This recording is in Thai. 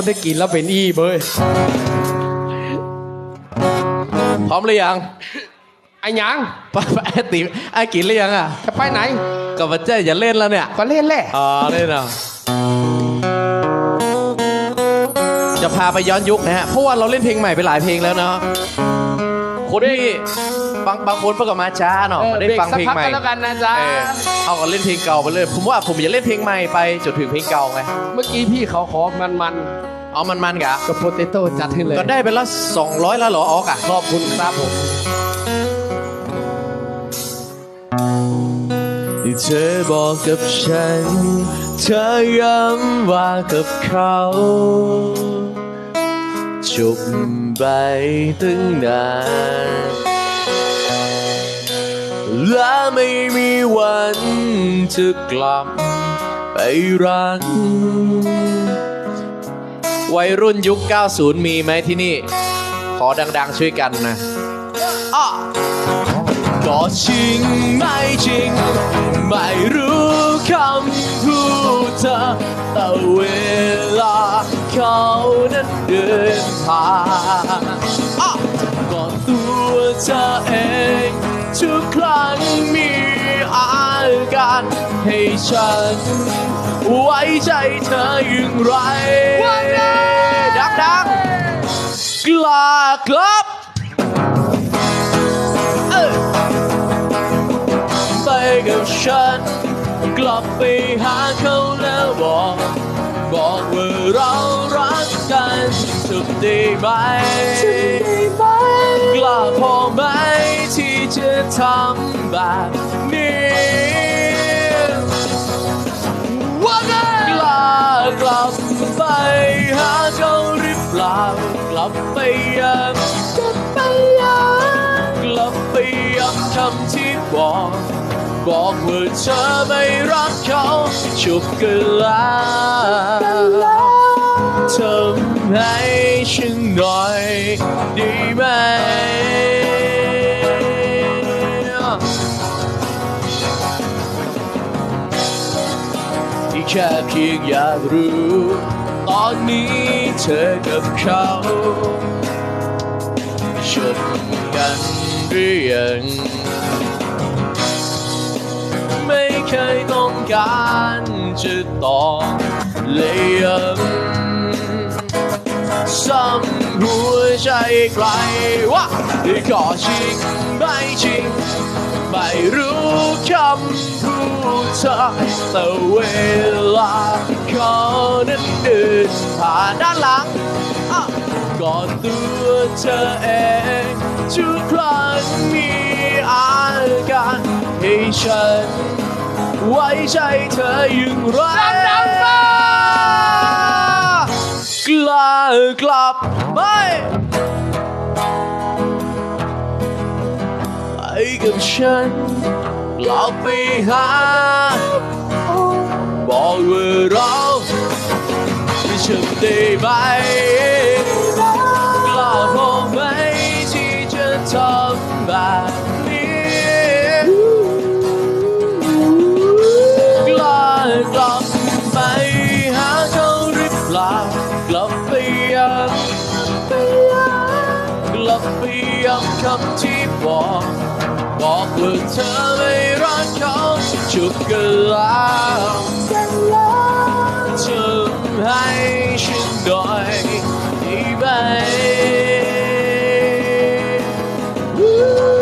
มได้กินแล้วเป็นอีเบยพร้อมหรือยัง ไอ้หยังไปไปไอ้ติไอ้กินหรือยังอะจะไปไหนกับวัเจ้อย่าเล่นแล้วเนี่ยก็เล่นแหละอ๋อเล่นอะจะพาไปย้อนยุคนะฮะเพราะว่าเราเล่นเพลงใหม่ไปหลายเพลงแล้วเนาะ คนที่บางบางคนเพิ่งกลับมาช้าเนาะไม่ได้ฟังเพลงใหม่บรกสักพักกันแล้วกันนะจ๊ะเออเอาก็เล่นเพลงเก่าไปเลย ผมว่าผมจะเล่นเพลงใหม่ไปจนถึงเพลงเก่าไงเมื่อกี้พี่เขาขอมันมันเอามันมันๆกะๆกับโปเตโต้จัดให้เลยก็ได้ไปละ200แล้วเหรอออกอะขอบคุณครับผมที่เธอบอกกับฉัน เธอย้ำว่ากับเขา จบไปตั้งนานและไม่มีวันจะกลับไปรักวัยรุ่นยุค 90 มีไหมที่นี่ ขอดัง ๆ ช่วยกันนะอ้อก็จริงไม่จริง ไม่รู้คำพูดเธอแต่เวลา เขานั้นเดินผ่านอะก็ตัวเธอเองทุกครั้งมีอาการให้ฉัน ไว้ใจเธออย่างไรดังๆกลาครับไปกับฉัน กลับไปหาเขาแล้วบอก บอกว่าเรารักกันสุดได้ไหมกล้าพอไหมที่จะทำแบบนี้ว่าไงกล้ากลับไปหาเขาหรือเปล่ากลับไปยังกลับไปยังกลับไปย้ำคำที่บอกบอกว่าเธอไม่รักเขาชุบกันแล้ว หน่อยด้ไหมที่แค่เพียงอยากรู้ ตอนนี้เธอกับเขาชบกันหรือยังไม่เคยต้องการจะต่อเลยยังซ้ำ หัวใจใครว่าได้ก่อจริงไม่จริง ไม่รู้คำพูดเธอแต่เวลาเขานั้นเดินผ่านด้านหลังก่อนตัวเธอเองทุกครั้งมีอาการให้ฉันไว้ใจเธออย่างไร กลับไปไปกับฉันกลับไปหาบอกว่าเราไม่ชอบได้ไหมำคำที่บอก บอกว่าเธอไม่รักเขาจุดกันแล้วเธอให้ฉันด้อย